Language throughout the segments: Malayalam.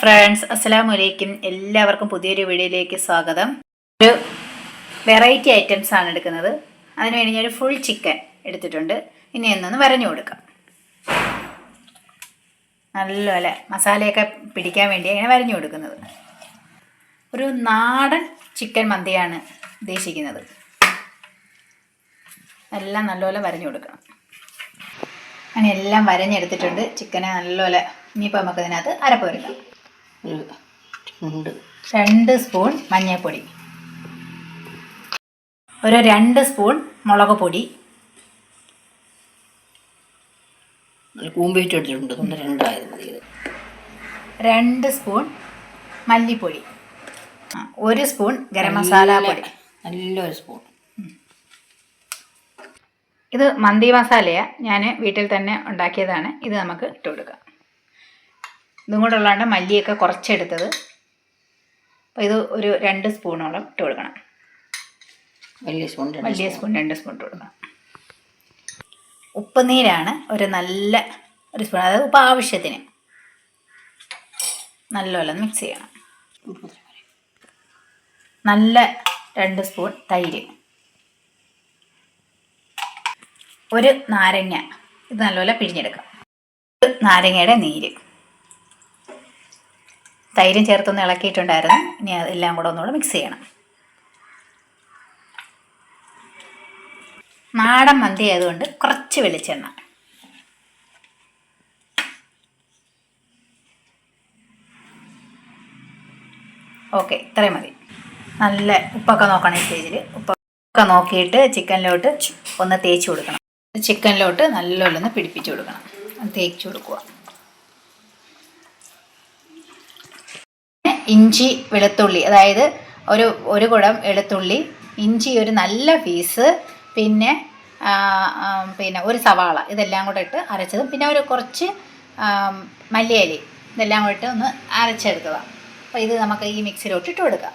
ഫ്രണ്ട്സ് അസ്സലാമു അലൈക്കും എല്ലാവർക്കും പുതിയൊരു വീഡിയോയിലേക്ക് സ്വാഗതം. ഒരു വെറൈറ്റി ഐറ്റംസ് ആണ് എടുക്കുന്നത്. അതിനുവേണ്ടി ഞാൻ ഒരു ഫുൾ ചിക്കൻ എടുത്തിട്ടുണ്ട്. ഇനി എന്നൊന്ന് വരഞ്ഞു കൊടുക്കാം. നല്ലപോലെ മസാലയൊക്കെ പിടിക്കാൻ വേണ്ടി ഇങ്ങനെ വരഞ്ഞു കൊടുക്കുന്നത്. ഒരു നാടൻ ചിക്കൻ മന്തിയാണ് ഉദ്ദേശിക്കുന്നത്. എല്ലാം നല്ലപോലെ വരഞ്ഞു കൊടുക്കണം അങ്ങനെ എല്ലാം വരഞ്ഞെടുത്തിട്ടുണ്ട്. ചിക്കനെ നല്ലപോലെ ഇനിയിപ്പോൾ നമുക്കതിനകത്ത് അരപ്പ് വരുത്താം. ഒരു ഉണ്ട് രണ്ട് സ്പൂൺ മഞ്ഞൾപ്പൊടി. ഒരു രണ്ട് സ്പൂൺ മുളക് പൊടി. എടുത്തിട്ടുണ്ട്. ഒന്ന് രണ്ടായത് മതി. രണ്ട് സ്പൂൺ മല്ലിപ്പൊടി. ഒരു സ്പൂൺ ഗരം മസാല പൊടി. നല്ലൊരു സ്പൂൺ. ഇത് മന്തി മസാലയാണ് ഞാൻ വീട്ടിൽ തന്നെ ഉണ്ടാക്കിയതാണ്. ഇത് നമുക്ക് ഇട്ട് കൊടുക്കാം. ഇതും മല്ലിയൊക്കെ കുറച്ചെടുത്തത്. അപ്പോൾ ഇത് ഒരു രണ്ട് സ്പൂണോളം ഇട്ട് കൊടുക്കണം. വലിയ സ്പൂൺ വലിയ സ്പൂൺ. രണ്ട് സ്പൂൺ ഇട്ട് കൊടുക്കണം. ഉപ്പുനീരാണ് ഒരു നല്ല ഒരു സ്പൂൺ അതായത് ഉപ്പ് ആവശ്യത്തിന്. നല്ലപോലെ മിക്സ് ചെയ്യണം. നല്ല രണ്ട് സ്പൂൺ തൈര്. ഒരു നാരങ്ങ. ഇത് നല്ലപോലെ പിഴിഞ്ഞെടുക്കാം. ഒരു നാരങ്ങയുടെ നീര്. തൈരും ചേർത്തൊന്ന് ഇളക്കിയിട്ടുണ്ടായിരുന്നു. ഇനി അതെല്ലാം കൂടെ ഒന്നുകൂടെ മിക്സ് ചെയ്യണം. നാടൻ മന്തി ആയതുകൊണ്ട് കുറച്ച് വെളിച്ചെണ്ണ. ഓക്കെ ഇത്രയും മതി. നല്ല ഉപ്പൊക്കെ നോക്കണം ഈ സ്റ്റേജിൽ ഉപ്പൊക്കെ നോക്കിയിട്ട് ചിക്കനിലോട്ട് ഒന്ന് തേച്ച് കൊടുക്കണം. ചിക്കനിലോട്ട് നല്ലോണം പിടിപ്പിച്ചു കൊടുക്കണം. തേച്ച് കൊടുക്കുക. ഇഞ്ചി വെളുത്തുള്ളി അതായത് ഒരു ഒരു കുടം വെളുത്തുള്ളി ഇഞ്ചി ഒരു നല്ല പീസ് പിന്നെ പിന്നെ ഒരു സവാള ഇതെല്ലാം കൂടെ ഇട്ട് അരച്ചതും. പിന്നെ ഒരു കുറച്ച് മല്ലിയലി ഇതെല്ലാം കൂടെ ഇട്ട് ഒന്ന് അരച്ചെടുക്കുക അപ്പോൾ ഇത് നമുക്ക് ഈ മിക്സിയിലോട്ട് ഇട്ട് കൊടുക്കാം.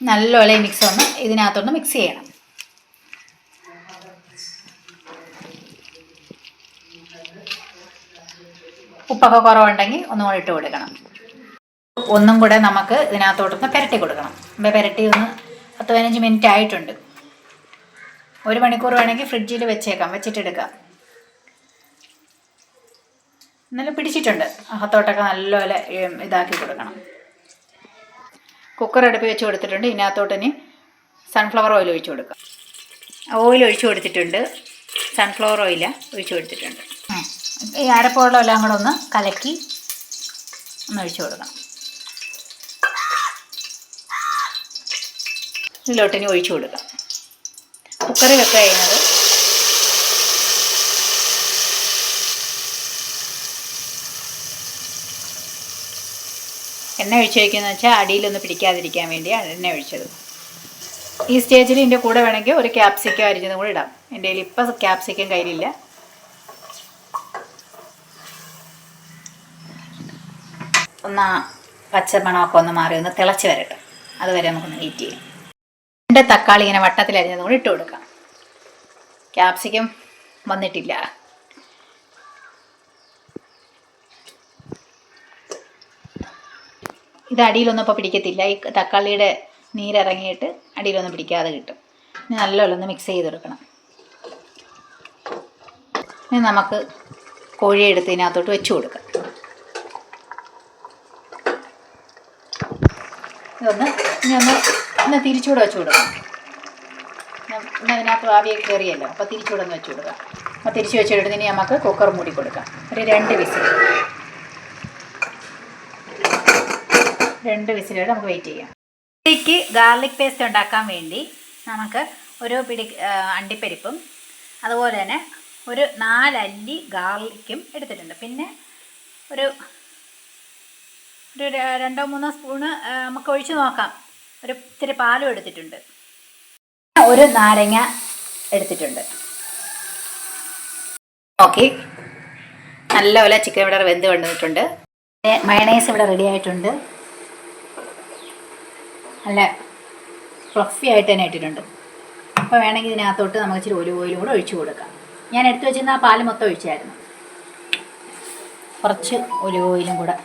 നല്ലോളെ മിക്സ് ഒന്ന് ഇതിനകത്തൊന്ന് മിക്സ് ചെയ്യണം. ഉപ്പൊക്കെ കുറവുണ്ടെങ്കിൽ ഒന്നും കൂടെ ഇട്ട് കൊടുക്കണം. ഒന്നും കൂടെ നമുക്ക് ഇതിനകത്തോട്ടൊന്ന് പുരട്ടി കൊടുക്കണം. അപ്പോൾ പുരട്ടി ഒന്ന് പത്ത് പതിനഞ്ച് മിനിറ്റ് ആയിട്ടുണ്ട്. ഒരു മണിക്കൂർ വേണമെങ്കിൽ ഫ്രിഡ്ജിൽ വെച്ചേക്കാം. വെച്ചിട്ടെടുക്കാം എന്നാലും പിടിച്ചിട്ടുണ്ട്. അകത്തോട്ടൊക്കെ നല്ലപോലെ ഇതാക്കി കൊടുക്കണം. കുക്കർ അടുപ്പ് വെച്ച് കൊടുത്തിട്ടുണ്ട്. ഇതിനകത്തോട്ട് ഇനി സൺഫ്ലവർ ഓയിൽ ഒഴിച്ച് കൊടുക്കാം. ഓയിൽ ഒഴിച്ച് കൊടുത്തിട്ടുണ്ട്. സൺഫ്ലവർ ഓയിൽ ഒഴിച്ച് കൊടുത്തിട്ടുണ്ട്. ഈ അരപ്പുവെള്ളം എല്ലാം കൂടെ ഒന്ന് കലക്കി ഒന്ന് ഒഴിച്ചു കൊടുക്കണം. ഇതിലോട്ട് ഒഴിച്ചു ഒഴിച്ച് കൊടുക്കാം. കുക്കറി വെക്കുക കഴിഞ്ഞത് എണ്ണ ഒഴിച്ച് വയ്ക്കുന്നത് വെച്ചാൽ അടിയിലൊന്ന് പിടിക്കാതിരിക്കാൻ വേണ്ടിയാണ് എണ്ണ ഒഴിച്ചത്. ഈ സ്റ്റേജിൽ ഇതിന്റെ കൂടെ വേണമെങ്കിൽ ഒരു ക്യാപ്സിക്കം അരിഞ്ഞതും കൂടെ ഇടാം. എന്റെ കയ്യിൽ ഇപ്പം ക്യാപ്സിക്കം കയ്യിലില്ല. ഒന്ന് പച്ചമണമൊക്കെ ഒന്ന് മാറി ഒന്ന് തിളച്ച് വരട്ടെ. അതുവരെ നമുക്കൊന്ന് വെയിറ്റ് ചെയ്യാം. രണ്ട് തക്കാളി ഇങ്ങനെ വട്ടത്തിൽ അരിഞ്ഞത് കൂടി ഇട്ട് കൊടുക്കാം. ക്യാപ്സിക്കം വന്നിട്ടില്ല. ഇത് അടിയിലൊന്നും ഇപ്പോൾ പിടിക്കത്തില്ല. ഈ തക്കാളിയുടെ നീരിറങ്ങിയിട്ട് അടിയിലൊന്നും പിടിക്കാതെ കിട്ടും. ഇനി നല്ലോണം മിക്സ് ചെയ്ത് കൊടുക്കണം ഇനി നമുക്ക് കോഴി എടുത്ത് ഇതിനകത്തോട്ട് വെച്ച് കൊടുക്കാം. ഇതൊന്ന് ഇനി ഒന്ന് ഒന്ന് തിരിച്ചുകൂടെ വെച്ച് ഇന്ന് ഇന്ന് അതിനകത്ത് ആവിയൊക്കെ കയറിയല്ലോ അപ്പോൾ തിരിച്ചുകൂടെ ഒന്ന് വെച്ച് കൊടുക്കാം അപ്പോൾ തിരിച്ച് വെച്ചിട്ട് ഇനി നമുക്ക് കുക്കർ മൂടി കൊടുക്കാം. ഒരു രണ്ട് വിസിൽ. രണ്ട് വിസിലോടെ നമുക്ക് വെയിറ്റ് ചെയ്യാം. ഇതിലേക്ക് ഗാർലിക് പേസ്റ്റ് ഉണ്ടാക്കാൻ വേണ്ടി നമുക്ക് ഒരു പിടി അണ്ടിപ്പരിപ്പും അതുപോലെ തന്നെ ഒരു നാലല്ലി ഗാർലിക്കും എടുത്തിട്ടുണ്ട്. പിന്നെ ഒരു ഒരു രണ്ടോ മൂന്നോ സ്പൂണ് നമുക്ക് ഒഴിച്ച് നോക്കാം. ഒരു ഇത്തിരി പാലും എടുത്തിട്ടുണ്ട്. ഒരു നാരങ്ങ എടുത്തിട്ടുണ്ട്. ഓക്കെ. നല്ലപോലെ ചിക്കൻ ഇവിടെ വെന്ത് കൊണ്ടുവന്നിട്ടുണ്ട് മയണൈസ് ഇവിടെ റെഡി ആയിട്ടുണ്ട്. നല്ല ഫ്ലഫി ആയിട്ട് തന്നെ ഇട്ടിട്ടുണ്ട്. അപ്പോൾ വേണമെങ്കിൽ ഇതിനകത്തോട്ട് നമുക്ക് ഇച്ചിരി ഒലിവ് ഓയിലും കൂടെ ഒഴിച്ചു കൊടുക്കാം. ഞാൻ എടുത്തു വെച്ചിരുന്ന ആ പാൽ മൊത്തം ഒഴിച്ചായിരുന്നു. കുറച്ച് ഒലിവ് ഓയിലും കൂടെ.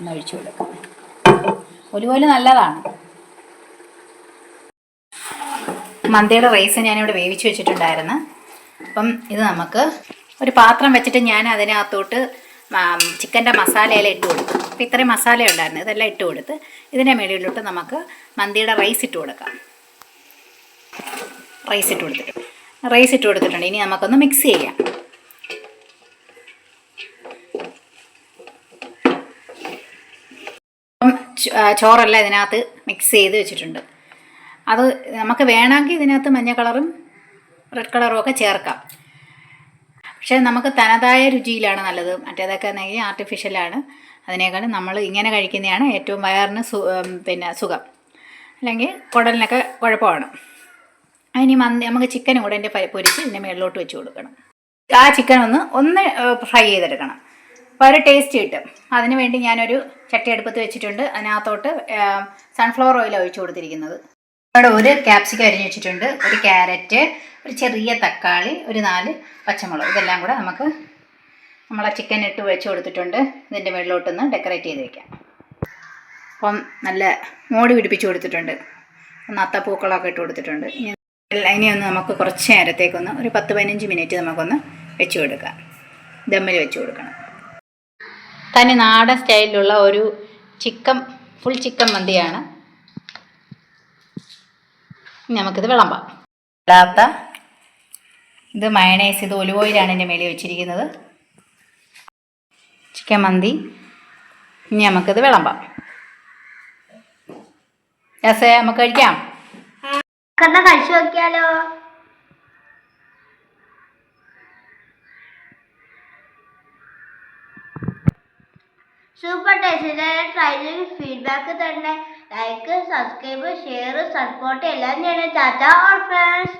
ഒന്ന് ഒഴിച്ചു കൊടുക്കാം ഓയിൽ നല്ലതാണ്. മന്തിയുടെ റൈസ് ഞാനിവിടെ വേവിച്ച് വെച്ചിട്ടുണ്ടായിരുന്നു. അപ്പം ഇത് നമുക്ക് ഒരു പാത്രം വെച്ചിട്ട് ഞാൻ അതിനകത്തോട്ട് ചിക്കന്റെ മസാലയെല്ലാം ഇട്ട് കൊടുക്കും അപ്പോൾ ഇത്രയും മസാല ഉണ്ടായിരുന്നു. ഇതെല്ലാം ഇട്ട് കൊടുത്ത് ഇതിന്റെ മേളിലോട്ട് നമുക്ക് മന്തിയുടെ റൈസ് ഇട്ട് കൊടുക്കാം. റൈസ് ഇട്ട് കൊടുത്തിട്ട് റൈസ് ഇട്ട് കൊടുത്തിട്ടുണ്ട്. ഇനി നമുക്കൊന്ന് മിക്സ് ചെയ്യാം അപ്പം ചോ- ആ, ചോറെല്ലാം ഇതിനകത്ത് മിക്സ് ചെയ്ത് വെച്ചിട്ടുണ്ട്. അത് നമുക്ക് വേണമെങ്കിൽ ഇതിനകത്ത് മഞ്ഞ കളറും റെഡ് കളറും ഒക്കെ ചേർക്കാം. പക്ഷേ നമുക്ക് തനതായ രുചിയിലാണ് നല്ലത്. മറ്റേതൊക്കെ ആണെങ്കിൽ ആർട്ടിഫിഷ്യലാണ് അതിനേക്കാളും നമ്മൾ ഇങ്ങനെ കഴിക്കുന്നതാണ് ഏറ്റവും വയറിന് സു പിന്നെ സുഖം. അല്ലെങ്കിൽ കുടലിനൊക്കെ കുഴപ്പമാണ്. അതിന് മന്തി നമുക്ക് ചിക്കനും കൂടെ എന്റെ പൊരിച്ച് ഇതിന്റെ മേളിലോട്ട് വെച്ച് കൊടുക്കണം. ആ ചിക്കൻ ഒന്ന് ഒന്ന് ഫ്രൈ ചെയ്തെടുക്കണം. അപ്പോൾ ഒരു ടേസ്റ്റ് കിട്ടും. അതിന് വേണ്ടി ഞാനൊരു ചട്ടി അടുപ്പത്ത് വെച്ചിട്ടുണ്ട്. അതിനകത്തോട്ട് സൺഫ്ലവർ ഓയിൽ ഒഴിച്ചു കൊടുത്തിരിക്കുന്നത്. അവിടെ ഒരു ക്യാപ്സിക്കം അരിഞ്ഞ് വെച്ചിട്ടുണ്ട്. ഒരു ക്യാരറ്റ് ഒരു ചെറിയ തക്കാളി ഒരു നാല് പച്ചമുളക്. ഇതെല്ലാം കൂടെ നമുക്ക് നമ്മളെ ചിക്കൻ ഇട്ട് വെച്ച് കൊടുത്തിട്ടുണ്ട്. ഇതിന്റെ മുകളിലോട്ടൊന്ന് ഡെക്കറേറ്റ് ചെയ്ത് വെക്കാം. അപ്പം നല്ല മോടി പിടിപ്പിച്ച് കൊടുത്തിട്ടുണ്ട്. ഒന്ന് അത്തപ്പൂക്കളൊക്കെ ഇട്ട് കൊടുത്തിട്ടുണ്ട്. ഇനി ഒന്ന് നമുക്ക് കുറച്ച് നേരത്തേക്കൊന്ന് ഒരു പത്ത് പതിനഞ്ച് മിനിറ്റ് നമുക്കൊന്ന് വെച്ച് കൊടുക്കാം. ദമ്മിൽ വെച്ച് കൊടുക്കണം. തനി നാടൻ സ്റ്റൈലിലുള്ള ഒരു ചിക്കൻ ഫുൾ ചിക്കൻ മന്തിയാണ്. ഇനി നമുക്കിത് വിളമ്പാം. ഇടാത്ത ഇത് മയണൈസ് ഇത് ഒലിവ് ഓയിലാണ് എന്റെ മേളിൽ വെച്ചിരിക്കുന്നത്. ചിക്കൻ മന്തി. ഇനി നമുക്കിത് വിളമ്പാം. രസേ നമുക്ക് കഴിക്കാം. കഴിച്ചു നോക്കിയാലോ? സൂപ്പർ ടേസ്റ്റ് ട്രൈ ചെയ്ത് ഫീഡ്ബാക്ക് തരണേ. ലൈക്ക് സബ്സ്ക്രൈബ് ഷെയർ സപ്പോർട്ട് എല്ലാം ചെയ്യണം. Tata all friends